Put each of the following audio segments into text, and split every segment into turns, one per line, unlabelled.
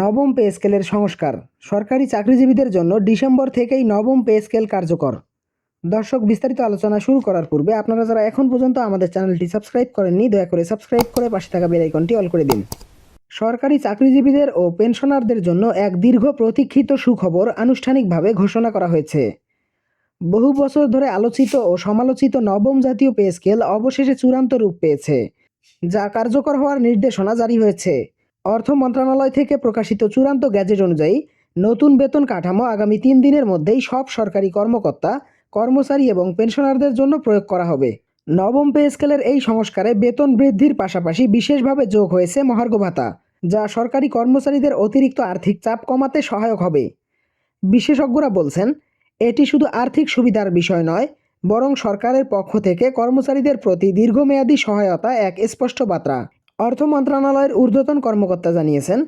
নবম পে স্কেলের সংস্কার। সরকারি চাকরিজীবীদের জন্য ডিসেম্বর থেকেই নবম পে স্কেল কার্যকর। দর্শক, বিস্তারিত আলোচনা শুরু করার পূর্বে আপনারা যারা এখন পর্যন্ত আমাদের চ্যানেলটি সাবস্ক্রাইব করেননি, দয়া করে সাবস্ক্রাইব করে পাশে থাকা বেল আইকনটি অল করে দিন। সরকারি চাকরিজীবীদের ও পেনশনারদের জন্য এক দীর্ঘ প্রতীক্ষিত সুখবর আনুষ্ঠানিকভাবে ঘোষণা করা হয়েছে। বহু বছর ধরে আলোচিত ও সমালোচিত নবম জাতীয় পে স্কেল অবশেষে চূড়ান্ত রূপ পেয়েছে, যা কার্যকর হওয়ার নির্দেশনা জারি হয়েছে। অর্থ মন্ত্রণালয় থেকে প্রকাশিত চূড়ান্ত গ্যাজেট অনুযায়ী নতুন বেতন কাঠামো আগামী তিন দিনের মধ্যেই সব সরকারি কর্মকর্তা, কর্মচারী এবং পেনশনারদের জন্য প্রয়োগ করা হবে। নবম পে স্কেলের এই সংস্কারে বেতন বৃদ্ধির পাশাপাশি বিশেষভাবে যোগ হয়েছে মহার্ঘ ভাতা, যা সরকারি কর্মচারীদের অতিরিক্ত আর্থিক চাপ কমাতে সহায়ক হবে। বিশেষজ্ঞরা বলছেন, এটি শুধু আর্থিক সুবিধার বিষয় নয়, বরং সরকারের পক্ষ থেকে কর্মচারীদের প্রতি দীর্ঘমেয়াদী সহায়তা এক স্পষ্ট বার্তা। অর্থ মন্ত্রণালয়ের ঊর্ধ্বতন কর্মকর্তা জানিয়েছেন,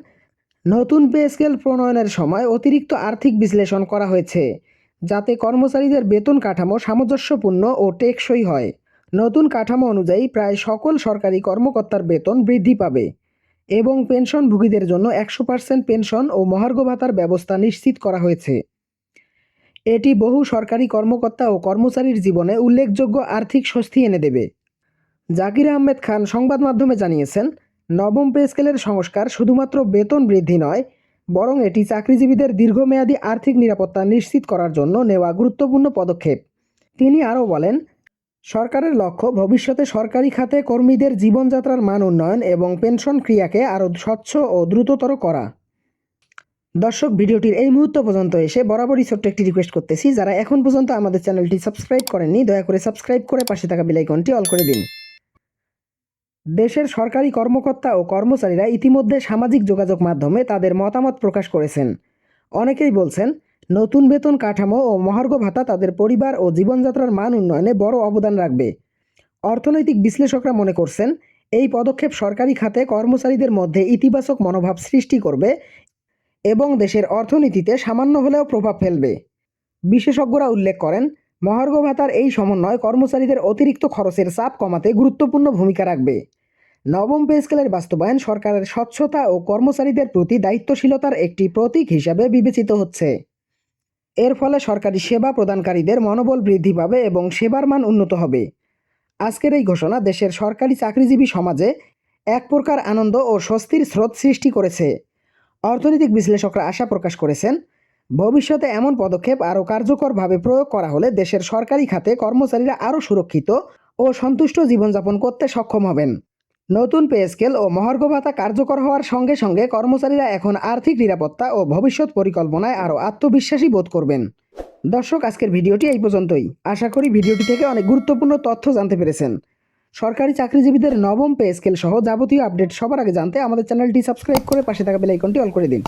নতুন পে স্কেল প্রণয়নের সময় অতিরিক্ত আর্থিক বিশ্লেষণ করা হয়েছে, যাতে কর্মচারীদের বেতন কাঠামো সামঞ্জস্যপূর্ণ ও টেকসই হয়। নতুন কাঠামো অনুযায়ী প্রায় সকল সরকারি কর্মকর্তার বেতন বৃদ্ধি পাবে এবং পেনশনভোগীদের জন্য একশো পার্সেন্ট পেনশন ও মহার্ঘ ভাতার ব্যবস্থা নিশ্চিত করা হয়েছে। এটি বহু সরকারি কর্মকর্তা ও কর্মচারীর জীবনে উল্লেখযোগ্য আর্থিক স্বস্তি এনে দেবে। জাকির আহমেদ খান সংবাদ মাধ্যমে জানিয়েছেন, নবম পে স্কেলের সংস্কার শুধুমাত্র বেতন বৃদ্ধি নয়, বরং এটি চাকরিজীবীদের দীর্ঘমেয়াদী আর্থিক নিরাপত্তা নিশ্চিত করার জন্য নেওয়া গুরুত্বপূর্ণ পদক্ষেপ। তিনি আরও বলেন, সরকারের লক্ষ্য ভবিষ্যতে সরকারি খাতে কর্মীদের জীবনযাত্রার মান উন্নয়ন এবং পেনশন ক্রিয়াকে আরও স্বচ্ছ ও দ্রুততর করা। দর্শক, ভিডিওটির এই মুহূর্ত পর্যন্ত এসে বরাবরই ছোট্ট একটি রিকোয়েস্ট করতেছি, যারা এখন পর্যন্ত আমাদের চ্যানেলটি সাবস্ক্রাইব করেননি, দয়া করে সাবস্ক্রাইব করে পাশে থাকা বেলাইকনটি অল করে দিন। দেশের সরকারি কর্মকর্তা ও কর্মচারীরা ইতিমধ্যে সামাজিক যোগাযোগ মাধ্যমে তাদের মতামত প্রকাশ করেছেন। অনেকেই বলছেন, নতুন বেতন কাঠামো ও মহার্ঘ ভাতা তাদের পরিবার ও জীবনযাত্রার মান উন্নয়নে বড় অবদান রাখবে। অর্থনৈতিক বিশ্লেষকরা মনে করছেন, এই পদক্ষেপ সরকারি খাতে কর্মচারীদের মধ্যে ইতিবাচক মনোভাব সৃষ্টি করবে এবং দেশের অর্থনীতিতে সামান্য হলেও প্রভাব ফেলবে। বিশেষজ্ঞরা উল্লেখ করেন, মহার্ঘ ভাতার এই সমন্বয় কর্মচারীদের অতিরিক্ত খরচের চাপ কমাতে গুরুত্বপূর্ণ ভূমিকা রাখবে। নবম পে স্কেলের বাস্তবায়ন সরকারের স্বচ্ছতা ও কর্মচারীদের প্রতি দায়িত্বশীলতার একটি প্রতীক হিসাবে বিবেচিত হচ্ছে। এর ফলে সরকারি সেবা প্রদানকারীদের মনোবল বৃদ্ধি পাবে এবং সেবার মান উন্নত হবে। আজকের এই ঘোষণা দেশের সরকারি চাকরিজীবী সমাজে এক প্রকার আনন্দ ও স্বস্তির স্রোত সৃষ্টি করেছে। অর্থনৈতিক বিশ্লেষকরা আশা প্রকাশ করেছেন, ভবিষ্যতে এমন পদক্ষেপ আরও কার্যকরভাবে প্রয়োগ করা হলে দেশের সরকারি খাতে কর্মচারীরা আরও সুরক্ষিত ও সন্তুষ্ট জীবনযাপন করতে সক্ষম হবেন। নতুন পে স্কেল ও মহার্ঘ ভাতা কার্যকর হওয়ার সঙ্গে সঙ্গে কর্মচারীরা এখন আর্থিক নিরাপত্তা ও ভবিষ্যৎ পরিকল্পনায় আরও আত্মবিশ্বাসী বোধ করবেন। দর্শক, আজকের ভিডিওটি এই পর্যন্তই। আশা করি ভিডিওটি থেকে অনেক গুরুত্বপূর্ণ তথ্য জানতে পেরেছেন। সরকারি চাকরিজীবীদের নবম পে স্কেল সহ যাবতীয় আপডেট সবার আগে জানতে আমাদের চ্যানেলটি সাবস্ক্রাইব করে পাশে থাকা বেলাইকনটি অল করে দিন।